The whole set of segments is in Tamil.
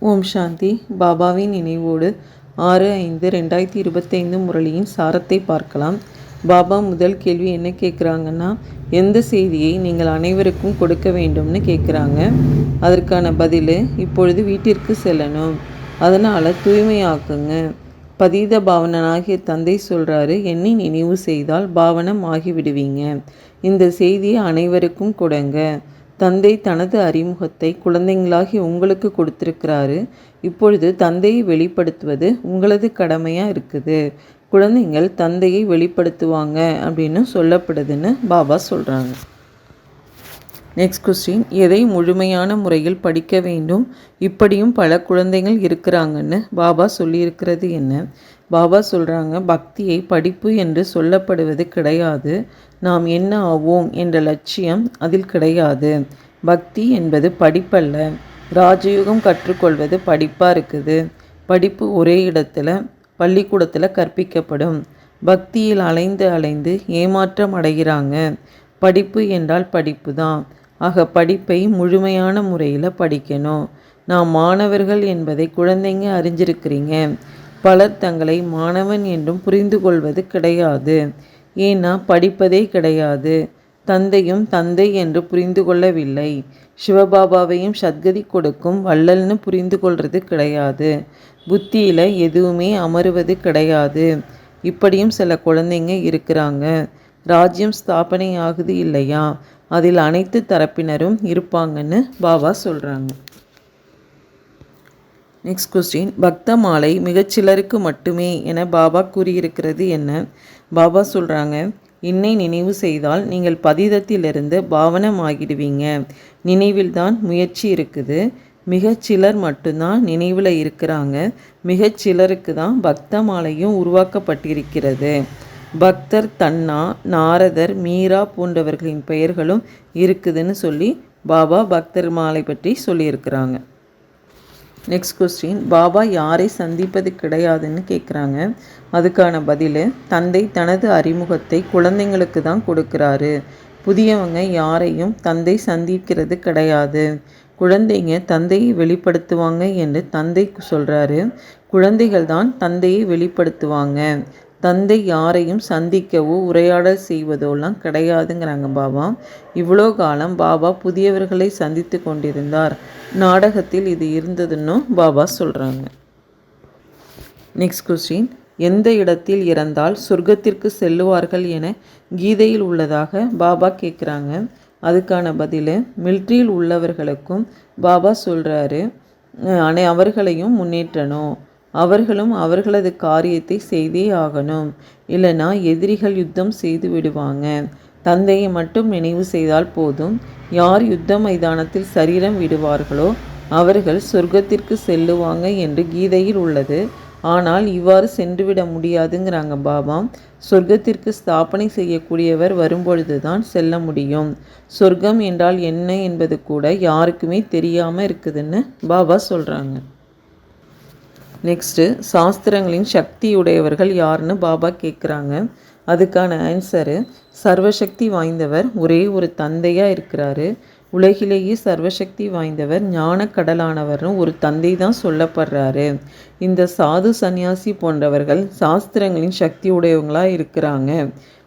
ஓம் சாந்தி. பாபாவின் நினைவோடு ஆறு ஐந்து ரெண்டாயிரத்தி இருபத்தைந்து முரளியின் சாரத்தை பார்க்கலாம். பாபா முதல் கேள்வி என்ன கேட்குறாங்கன்னா எந்த செய்தியை நீங்கள் அனைவருக்கும் கொடுக்க வேண்டும்னு கேட்குறாங்க. அதற்கான பதில் இப்பொழுது வீட்டிற்கு செல்லணும். அதனால் தூய்மையாக்குங்க. பதீத பாவனனாகிய தந்தை சொல்கிறாரு என்னை நினைவு செய்தால் பாவனம் ஆகிவிடுவீங்க. இந்த செய்தியை அனைவருக்கும் கொடுங்க. தந்தை தனது அறிமுகத்தை குழந்தைங்களாகி உங்களுக்கு கொடுத்துருக்கிறாரு. இப்பொழுது தந்தையை வெளிப்படுத்துவது உங்களது கடமையாக இருக்குது. குழந்தைங்கள் தந்தையை வெளிப்படுத்துவாங்க அப்படின்னு சொல்லப்படுதுன்னு பாபா சொல்கிறாங்க நெக்ஸ்ட் கொஸ்டின் எதை முழுமையான முறையில் படிக்க வேண்டும்? இப்படியும் பல குழந்தைகள் இருக்கிறாங்கன்னு பாபா சொல்லியிருக்கிறது என்ன? பாபா சொல்கிறாங்க பக்தியை படிப்பு என்று சொல்லப்படுவது கிடையாது. நாம் என்ன ஆவோம் என்ற லட்சியம் அதில் கிடையாது. பக்தி என்பது படிப்பல்ல. ராஜயுகம் கற்றுக்கொள்வது படிப்பாக இருக்குது. படிப்பு ஒரே இடத்துல பள்ளிக்கூடத்தில் கற்பிக்கப்படும். பக்தியில் அலைந்து அலைந்து ஏமாற்றம் அடைகிறாங்க. படிப்பு என்றால் படிப்பு தான் ஆக படிப்பை முழுமையான முறையில் படிக்கணும். நாம் மாணவர்கள் என்பதை குழந்தைங்க அறிஞ்சிருக்கிறீங்க. பலர் தங்களை மாணவன் என்றும் புரிந்து கொள்வது கிடையாது. ஏன்னா படிப்பதே கிடையாது. தந்தையும் தந்தை என்று புரிந்து கொள்ளவில்லை. சிவபாபாவையும் சத்கதி கொடுக்கும் வள்ளல்னு புரிந்து கொள்வது கிடையாது. புத்தியில் எதுவுமே அமருவது கிடையாது. இப்படியும் சில குழந்தைங்க இருக்கிறாங்க. ராஜ்யம் ஸ்தாபனை ஆகுது இல்லையா? அதில் அனைத்து தரப்பினரும் இருப்பாங்கன்னு பாபா சொல்கிறாங்க நெக்ஸ்ட் கொஸ்டின் பக்த மாலை மிகச்சிலருக்கு மட்டுமே என பாபா கூறியிருக்கிறது என்ன? பாபா சொல்கிறாங்க இன்னை நினைவு செய்தால் நீங்கள் பதிதத்திலிருந்து பாவனமாகிடுவீங்க. நினைவில்தான் முயற்சி இருக்குது. மிகச்சிலர் மட்டும்தான் நினைவில் இருக்கிறாங்க. மிகச்சிலருக்கு தான் பக்த மாலையும் உருவாக்கப்பட்டிருக்கிறது. பக்தர் தன்னா நாரதர் மீரா போன்றவர்களின் பெயர்களும் இருக்குதுன்னு சொல்லி பாபா பக்தர் மாலை பற்றி சொல்லியிருக்கிறாங்க. நெக்ஸ்ட் கொஸ்டின் பாபா யாரை சந்திப்பது கிடையாதுன்னு கேட்குறாங்க அதுக்கான பதில் தந்தை தனது அறிமுகத்தை குழந்தைங்களுக்கு தான் கொடுக்குறாரு. புதியவங்க யாரையும் தந்தை சந்திக்கிறது கிடையாது. குழந்தைங்க தந்தையை வெளிப்படுத்துவாங்க என்று தந்தை சொல்கிறாரு குழந்தைகள் தான் தந்தையை வெளிப்படுத்துவாங்க. தந்தை யாரையும் சந்திக்கவோ உரையாடல் செய்வதோலாம் கிடையாதுங்கிறாங்க பாபா. இவ்வளோ காலம் பாபா புதியவர்களை சந்தித்து கொண்டிருந்தார். நாடகத்தில் இது இருந்ததுன்னு பாபா சொல்கிறாங்க நெக்ஸ்ட் கொஸ்டின் எந்த இடத்தில் இறந்தால் சொர்க்கத்திற்கு செல்லுவார்கள் என கீதையில் உள்ளதாக பாபா கேட்குறாங்க அதுக்கான பதில் மில்ட்ரியில் உள்ளவர்களுக்கும் பாபா சொல்கிறாரு அனை அவர்களையும் முன்னேற்றணும். அவர்களும் அவர்களது காரியத்தை செய்தே ஆகணும். இல்லைனா எதிரிகள் யுத்தம் செய்து விடுவாங்க. தந்தையை மட்டும் நினைவு செய்தால் போதும். யார் யுத்த மைதானத்தில் சரீரம் விடுவார்களோ அவர்கள் சொர்க்கத்திற்கு செல்லுவாங்க என்று கீதையில் உள்ளது. ஆனால் இவ்வாறு சென்றுவிட முடியாதுங்கிறாங்க பாபா. சொர்க்கத்திற்கு ஸ்தாபனை செய்யக்கூடியவர் வரும்பொழுது தான் செல்ல முடியும். சொர்க்கம் என்றால் என்ன என்பது கூட யாருக்குமே தெரியாமல் இருக்குதுன்னு பாபா சொல்கிறாங்க நெக்ஸ்ட்டு சாஸ்திரங்களின் சக்தி உடையவர்கள் யாருன்னு பாபா கேட்குறாங்க அதுக்கான ஆன்சரு சர்வசக்தி வாய்ந்தவர் ஒரே ஒரு தந்தையாக இருக்கிறாரு. உலகிலேயே சர்வசக்தி வாய்ந்தவர் ஞான கடலானவர்னு ஒரு தந்தை தான் சொல்லப்படுறாரு. இந்த சாது சந்நியாசி போன்றவர்கள் சாஸ்திரங்களின் சக்தி உடையவங்களாக இருக்கிறாங்க.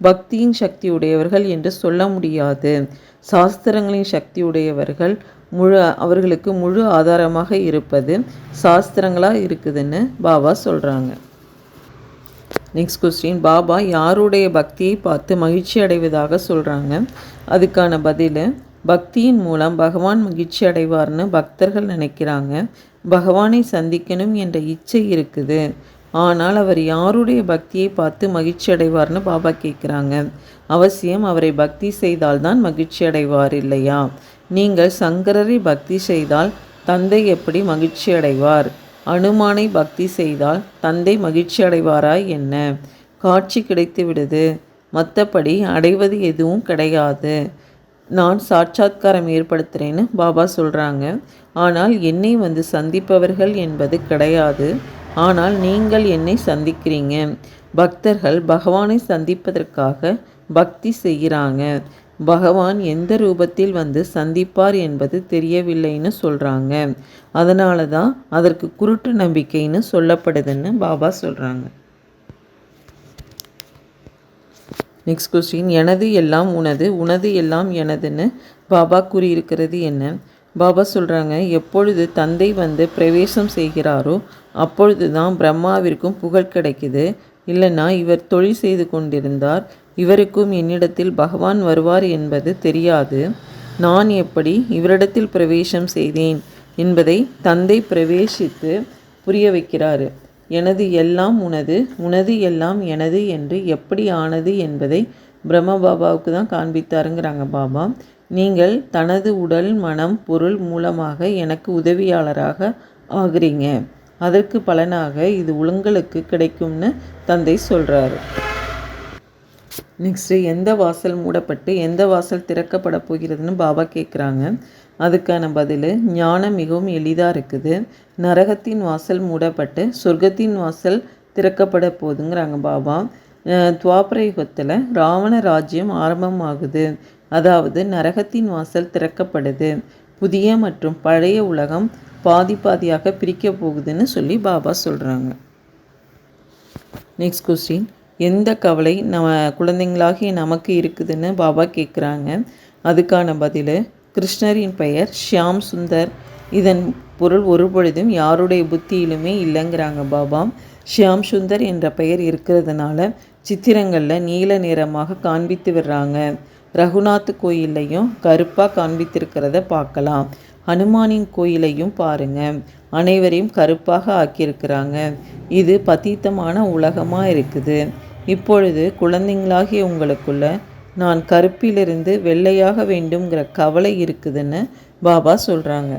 பக்தியின் சக்தி உடையவர்கள் என்று சொல்ல முடியாது. சாஸ்திரங்களின் சக்தி உடையவர்கள் முழு அவர்களுக்கு முழு ஆதாரமாக இருப்பது சாஸ்திரங்களாக இருக்குதுன்னு பாபா சொல்கிறாங்க நெக்ஸ்ட் கொஸ்டின் பாபா யாருடைய பக்தியை பார்த்து மகிழ்ச்சி அடைவதாக சொல்கிறாங்க அதுக்கான பதில் பக்தியின் மூலம் பகவான் மகிழ்ச்சி அடைவார்னு பக்தர்கள் நினைக்கிறாங்க. பகவானை சந்திக்கணும் என்ற இச்சை இருக்குது. ஆனால் அவர் யாருடைய பக்தியை பார்த்து மகிழ்ச்சி அடைவார்னு பாபா கேட்குறாங்க அவசியம் அவரை பக்தி செய்தால்தான் மகிழ்ச்சி அடைவார் இல்லையா நீங்கள் சங்கரரை பக்தி செய்தால் தந்தை எப்படி மகிழ்ச்சி அடைவார் அனுமானை பக்தி செய்தால் தந்தை மகிழ்ச்சி அடைவாரா என்ன? காட்சி கிடைத்து விடுது மற்றபடி அடைவது எதுவும் கிடையாது. நான் சாட்சாத்காரம் ஏற்படுத்துகிறேன்னு பாபா சொல்கிறாங்க ஆனால் என்னை வந்து சந்திப்பவர்கள் என்பது கிடையாது. ஆனால் நீங்கள் என்னை சந்திக்கிறீங்க. பக்தர்கள் பகவானை சந்திப்பதற்காக பக்தி செய்கிறாங்க. பகவான் எந்த ரூபத்தில் வந்து சந்திப்பார் என்பது தெரியவில்லைன்னு சொல்கிறாங்க அதனால தான் அதற்கு குருட்டு நம்பிக்கைன்னு சொல்லப்படுதுன்னு பாபா சொல்கிறாங்க நெக்ஸ்ட் கொஸ்டின் எனது எல்லாம் உனது உனது எல்லாம் எனதுன்னு பாபா கூறியிருக்கிறது என்ன? பாபா சொல்கிறாங்க எப்பொழுது தந்தை வந்து பிரவேசம் செய்கிறாரோ அப்பொழுது தான் பிரம்மாவிற்கும் புகழ் கிடைக்குது. இல்லைன்னா இவர் தொழில் செய்து கொண்டிருந்தார். இவருக்கும் என்னிடத்தில் பகவான் வருவார் என்பது தெரியாது. நான் எப்படி இவரிடத்தில் பிரவேசம் செய்தேன் என்பதை தந்தை பிரவேசித்து புரிய வைக்கிறார். எனது எல்லாம் உனது உனது எல்லாம் எனது என்று எப்படி ஆனது என்பதை பிரம்ம பாபாவுக்கு தான் காண்பித்தாருங்கிறாங்க பாபா. நீங்கள் தனது உடல் மனம் பொருள் மூலமாக எனக்கு உதவியாளராக ஆகிறீங்க. அதற்கு பலனாக இது உங்களுக்கு கிடைக்கும்னு தந்தை சொல்கிறாரு நெக்ஸ்ட்டு எந்த வாசல் மூடப்பட்டு எந்த வாசல் திறக்கப்பட போகிறதுன்னு பாபா கேட்குறாங்க அதுக்கான பதில் ஞானம் மிகவும் எளிதாக இருக்குது. நரகத்தின் வாசல் மூடப்பட்டு சொர்க்கத்தின் வாசல் திறக்கப்பட போகுதுங்கிறாங்க பாபா. துவாபர யுகத்தில் ராவண ராஜ்யம் ஆரம்பமாகுது. அதாவது நரகத்தின் வாசல் திறக்கப்படுது. புதிய மற்றும் பழைய உலகம் பாதி பாதியாக பிரிக்க போகுதுன்னு சொல்லி பாபா சொல்கிறாங்க நெக்ஸ்ட் கொஸ்டின் எந்த கவலை நம்ம குழந்தைங்களாகிய நமக்கு இருக்குதுன்னு பாபா கேட்குறாங்க அதுக்கான பதில் கிருஷ்ணரின் பெயர் ஷியாம் சுந்தர். இதன் பொருள் ஒரு பொழுதும் யாருடைய புத்தியிலுமே இல்லைங்கிறாங்க பாபா. ஷியாம் சுந்தர் என்ற பெயர் இருக்கிறதுனால சித்திரங்களில் நீல நிறமாக காண்பித்து விடுறாங்க. ரகுநாத் கோயில்லையும் கருப்பாக காண்பித்திருக்கிறத பார்க்கலாம். ஹனுமானின் கோயிலையும் பாருங்க. அனைவரையும் கருப்பாக ஆக்கியிருக்கிறாங்க. இது பதீத்தமான உலகமாக இருக்குது. இப்பொழுது குழந்தைங்களாகிய உங்களுக்குள்ள நான் கருப்பிலிருந்து வெள்ளையாக வேண்டுங்கிற கவலை இருக்குதுன்னு பாபா சொல்கிறாங்க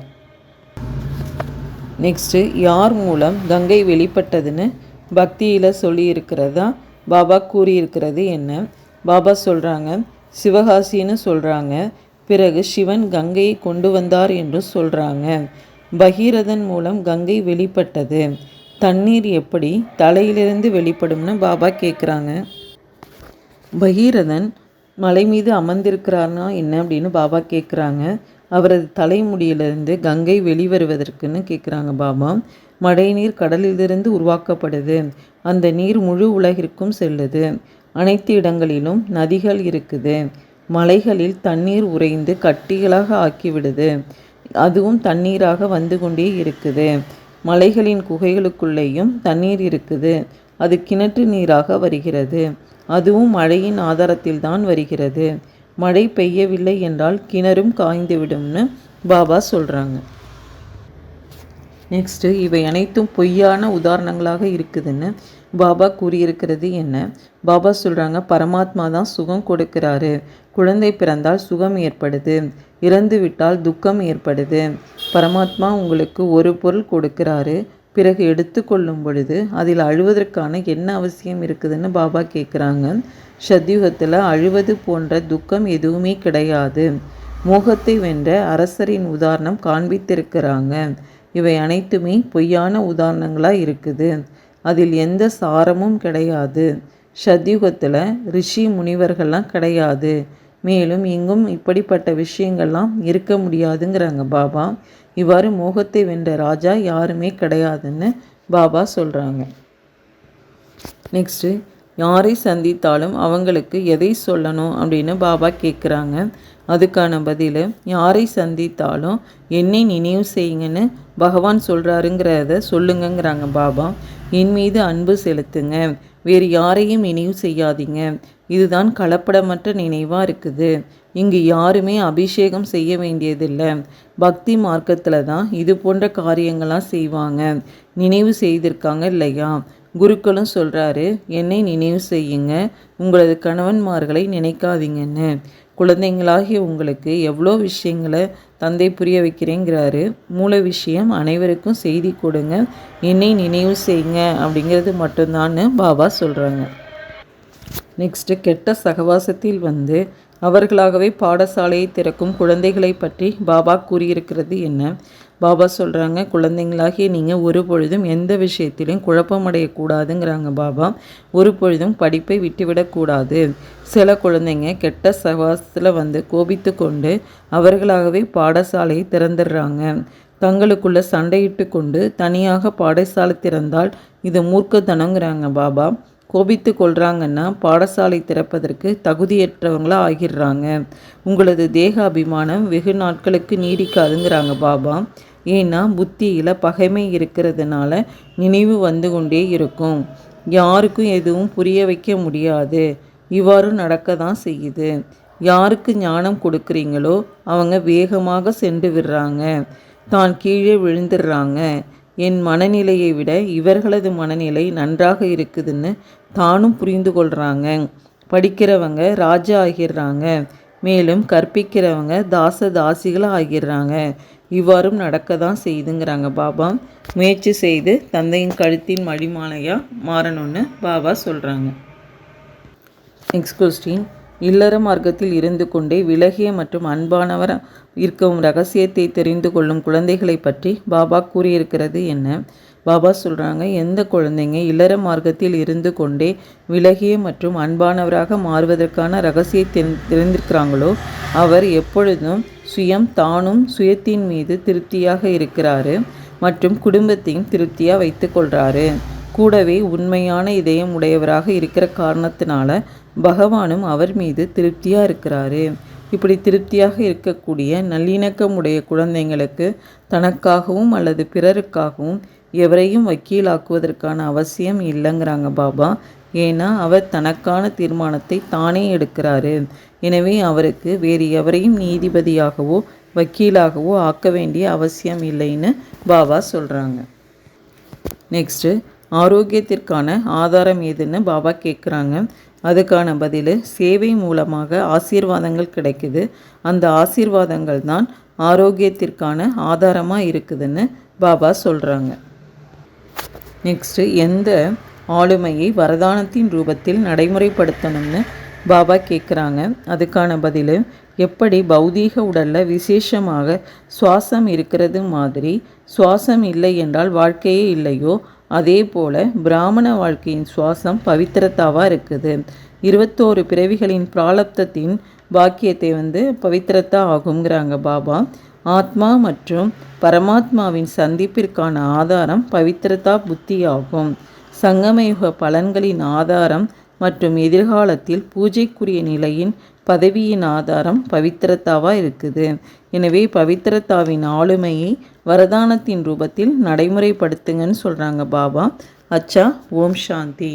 நெக்ஸ்ட்டு யார் மூலம் கங்கை வெளிப்பட்டதுன்னு பக்தியில் சொல்லியிருக்கிறதா பாபா கூறியிருக்கிறது என்ன? பாபா சொல்கிறாங்க சிவகாசின்னு சொல்கிறாங்க பிறகு சிவன் கங்கையை கொண்டு வந்தார் என்று சொல்கிறாங்க பகீரதன் மூலம் கங்கை வெளிப்பட்டது. தண்ணீர் எப்படி தலையிலிருந்து வெளிப்படும்னு பாபா கேட்குறாங்க பகீரதன் மலை மீது அமர்ந்திருக்கிறார்னா என்ன அப்படின்னு பாபா கேட்குறாங்க அவரது தலைமுடியிலிருந்து கங்கை வெளிவருவதற்குன்னு கேட்குறாங்க பாபா. மழை நீர் கடலிலிருந்து உருவாக்கப்படுது. அந்த நீர் முழு உலகிற்கும் செல்லுது. அனைத்து இடங்களிலும் நதிகள் இருக்குது. மலைகளில் தண்ணீர் உறைந்து கட்டிகளாக ஆக்கிவிடுது. அதுவும் தண்ணீராக வந்து கொண்டே இருக்குது. மலைகளின் குகைகளுக்குள்ளேயும் தண்ணீர் இருக்குது. அது கிணற்று நீராக வருகிறது. அதுவும் மழையின் ஆதாரத்தில் தான் வருகிறது. மழை பெய்யவில்லை என்றால் கிணறும் காய்ந்துவிடும்னு பாபா சொல்கிறாங்க நெக்ஸ்ட்டு இவை அனைத்தும் பொய்யான உதாரணங்களாக இருக்குதுன்னு பாபா கூறியிருக்கிறது என்ன? பாபா சொல்கிறாங்க பரமாத்மா தான் சுகம் கொடுக்கிறாரு. குழந்தை பிறந்தால் சுகம் ஏற்படுது. இறந்து விட்டால் துக்கம் ஏற்படுது. பரமாத்மா உங்களுக்கு ஒரு பொருள் கொடுக்கிறாரு. பிறகு எடுத்துக்கொள்ளும் பொழுது அதில் அழுவதற்கான என்ன அவசியம் இருக்குதுன்னு பாபா கேட்குறாங்க சத்யுகத்தில் அழுவது போன்ற துக்கம் எதுவுமே கிடையாது. மோகத்தை வென்ற அரசரின் உதாரணம் காண்பித்திருக்கிறாங்க. இவை அனைத்துமே பொய்யான உதாரணங்களாக இருக்குது. அதில் எந்த சாரமும் கிடையாது. சத்யுகத்தில் ரிஷி முனிவர்கள்லாம் கிடையாது. மேலும் இங்கும் இப்படிப்பட்ட விஷயங்கள்லாம் இருக்க முடியாதுங்கிறாங்க பாபா. இவ்வாறு மோகத்தை வென்ற ராஜா யாருமே கிடையாதுன்னு பாபா சொல்கிறாங்க நெக்ஸ்ட்டு யாரை சந்தித்தாலும் அவங்களுக்கு எதை சொல்லணும் அப்படின்னு பாபா கேட்குறாங்க அதுக்கான பதில் யாரை சந்தித்தாலும் என்னை நினைவு செய்யுங்கன்னு பகவான் சொல்கிறாருங்கிறத சொல்லுங்கங்கிறாங்க பாபா. என் மீது அன்பு செலுத்துங்க. வேறு யாரையும் நினைவு செய்யாதீங்க. இதுதான் கலப்படமற்ற நினைவாக இருக்குது. இங்கு யாருமே அபிஷேகம் செய்ய வேண்டியதில்லை. பக்தி மார்க்கத்தில் தான் இது போன்ற காரியங்களாம் செய்வாங்க. நினைவு செய்திருக்காங்க இல்லையா? குருக்களும் சொல்கிறாரு என்னை நினைவு செய்யுங்க. உங்களது கணவன்மார்களை நினைக்காதீங்கன்னு. குழந்தைங்களாகிய உங்களுக்கு எவ்வளோ விஷயங்களை தந்தை புரிய வைக்கிறேங்கிறாரு. மூல விஷயம் அனைவருக்கும் செய்தி கொடுங்க. என்னை நினைவு செய்யுங்க அப்படிங்கிறது மட்டும்தான்னு பாபா சொல்கிறாங்க நெக்ஸ்ட்டு கெட்ட சகவாசத்தில் வந்து அவர்களாகவே பாடசாலையை திறக்கும் குழந்தைகளை பற்றி பாபா கூறியிருக்கிறது என்ன? பாபா சொல்கிறாங்க குழந்தைங்களாகிய நீங்கள் ஒரு பொழுதும் எந்த விஷயத்திலையும் குழப்பமடையக்கூடாதுங்கிறாங்க பாபா. ஒரு பொழுதும் படிப்பை விட்டுவிடக்கூடாது. சில குழந்தைங்க கெட்ட சவாசத்தில் வந்து கோபித்து கொண்டு அவர்களாகவே பாடசாலையை திறந்துடுறாங்க. தங்களுக்குள்ள சண்டையிட்டு கொண்டு தனியாக பாடசாலை திறந்தால் இது மூர்க்கத்தனங்கிறாங்க பாபா. கோபித்து கொள்கிறாங்கன்னா பாடசாலை திறப்பதற்கு தகுதியற்றவங்களாக ஆகிடுறாங்க. உங்களது தேக அபிமானம் வெகு நாட்களுக்கு நீடிக்காதுங்கிறாங்க பாபா. ஏன்னா புத்தியில் பகைமை இருக்கிறதுனால நினைவு வந்து கொண்டே இருக்கும். யாருக்கும் எதுவும் புரிய வைக்க முடியாது. இவ்வாறு நடக்க தான் செய்யுது. யாருக்கு ஞானம் கொடுக்குறீங்களோ அவங்க வேகமாக சென்று விடுறாங்க. தான் கீழே விழுந்துடுறாங்க. என் மனநிலையை விட இவர்களது மனநிலை நன்றாக இருக்குதுன்னு தானும் புரிந்து கொள்கிறாங்க படிக்கிறவங்க ராஜா ஆகிடுறாங்க. மேலும் கற்பிக்கிறவங்க தாச தாசிகளாக ஆகிடுறாங்க. இவ்வாறும் நடக்க தான் செய்துங்கிறாங்க பாபா. முயற்சி செய்து தந்தையின் கழுத்தின் மடிமாலையாக மாறணும்னு பாபா சொல்கிறாங்க நெக்ஸ்ட் கொஸ்டின் இல்லற மார்க்கத்தில் இருந்து கொண்டே விலகிய மற்றும் அன்பானவர் இருக்கும் ரகசியத்தை தெரிந்து கொள்ளும் குழந்தைகளை பற்றி பாபா கூறியிருக்கிறது என்ன? பாபா சொல்கிறாங்க எந்த குழந்தைங்க இல்லற மார்க்கத்தில் இருந்து கொண்டே விலகிய மற்றும் அன்பானவராக மாறுவதற்கான ரகசியத்தை தெரிந்திருக்கிறாங்களோ அவர் எப்பொழுதும் சுயம் தானும் சுயத்தின் மீது திருப்தியாக இருக்கிறாரு மற்றும் குடும்பத்தையும் திருப்தியாக வைத்துக்கொள்கிறாரு கூடவே உண்மையான இதயம் உடையவராக இருக்கிற காரணத்தினால பகவானும் அவர் மீது திருப்தியாக இருக்கிறாரு. இப்படி திருப்தியாக இருக்கக்கூடிய நல்லிணக்கம் உடைய குழந்தைங்களுக்கு தனக்காகவும் அல்லது பிறருக்காகவும் எவரையும் வக்கீலாக்குவதற்கான அவசியம் இல்லைங்கிறாங்க பாபா. ஏன்னா அவர் தனக்கான தீர்மானத்தை தானே எடுக்கிறாரு. எனவே அவருக்கு வேறு எவரையும் நீதிபதியாகவோ வக்கீலாகவோ ஆக்க வேண்டிய அவசியம் இல்லைன்னு பாபா சொல்கிறாங்க நெக்ஸ்ட்டு ஆரோக்கியத்திற்கான ஆதாரம் எதுன்னு பாபா கேட்குறாங்க அதுக்கான பதில் சேவை மூலமாக ஆசீர்வாதங்கள் கிடைக்குது. அந்த ஆசீர்வாதங்கள் தான் ஆரோக்கியத்திற்கான ஆதாரமாக இருக்குதுன்னு பாபா சொல்கிறாங்க நெக்ஸ்ட்டு எந்த ஆளுமையை வரதானத்தின் ரூபத்தில் நடைமுறைப்படுத்தணும்னு பாபா கேட்குறாங்க அதுக்கான பதில் எப்படி பௌதீக உடலில் விசேஷமாக சுவாசம் இருக்கிறது மாதிரி சுவாசம் இல்லை என்றால் வாழ்க்கையே இல்லையோ? அதே போல் பிராமண வாழ்க்கையின் சுவாசம் பவித்திரத்தாவாக இருக்குது? இருபத்தோரு பிறவிகளின் பிராலப்தத்தின் பாக்கியத்தை வந்து பவித்திரத்தா ஆகுங்கிறாங்க பாபா. ஆத்மா மற்றும் பரமாத்மாவின் சந்திப்பிற்கான ஆதாரம் பவித்திரதா புத்தி ஆகும் சங்கமயுக பலன்களின் ஆதாரம் மற்றும் எதிர்காலத்தில் பூஜைக்குரிய நிலையின் பதவியின் ஆதாரம் பவித்திரத்தாவாக இருக்குது. எனவே பவித்திரத்தாவின் ஆளுமையை வரதானத்தின் ரூபத்தில் நடைமுறைப்படுத்துங்கன்னு சொல்கிறாங்க பாபா. அச்சா ஓம் சாந்தி.